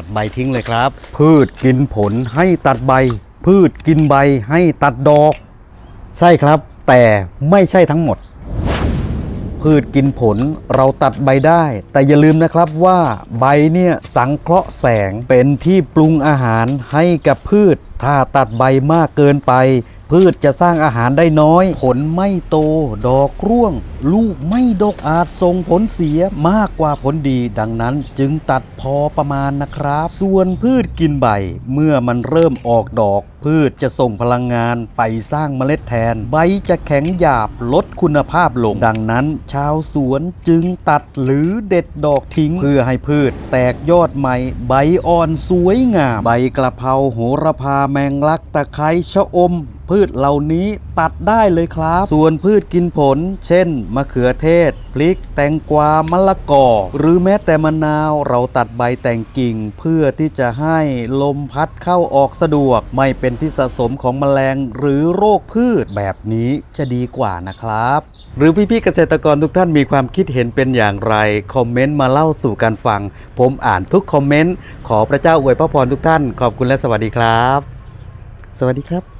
ตัดใบทิ้งเลยครับ พืชกินผลให้ตัดใบ พืชกินใบให้ตัดดอก ใช่ครับ แต่ไม่ใช่ทั้งหมด พืชกินผลเราตัดใบได้ แต่อย่าลืมนะครับว่าใบเนี่ยสังเคราะห์แสงเป็นที่ปรุงอาหารให้กับพืช ถ้าตัดใบมากเกินไป พืชจะสร้างอาหารได้น้อย ผลไม่โตดอกร่วงลูกไม่ดกอาจส่งผลเสียมากกว่าผลดีดังนั้นจึงตัดพอประมาณนะครับ ส่วนพืชกินใบ เมื่อมันเริ่มออกดอก พืชจะส่งพลังงานไปสร้างเมล็ดแทน ใบจะแข็งหยาบลดคุณภาพลง ดังนั้น ชาวสวนจึงตัดหรือเด็ดดอกทิ้ง เพื่อให้พืชแตกยอดใหม่ ใบอ่อนสวยงาม ใบกระเพราโหระพาแมงลักตะไคร้ชะอมพืชเหล่านี้ตัดได้เลยครับ ส่วนพืชกินผล เช่นมะเขือเทศ พริก แตงกวามะละกอ หรือแม้แต่มะนาวเราตัดใบแต่งกิ่ง เพื่อที่จะให้ลมพัดเข้าออกสะดวก ไม่เป็นที่สะสมของแมลงหรือโรคพืชแบบนี้จะดีกว่านะครับ หรือพี่ๆเกษตรกรทุกท่านมีความคิดเห็นเป็นอย่างไร คอมเมนต์มาเล่าสู่กันฟัง ผมอ่านทุกคอมเมนต์ขอพระเจ้าอวยพระพรทุกท่าน ขอบคุณและสวัสดีครับ สวัสดีครับ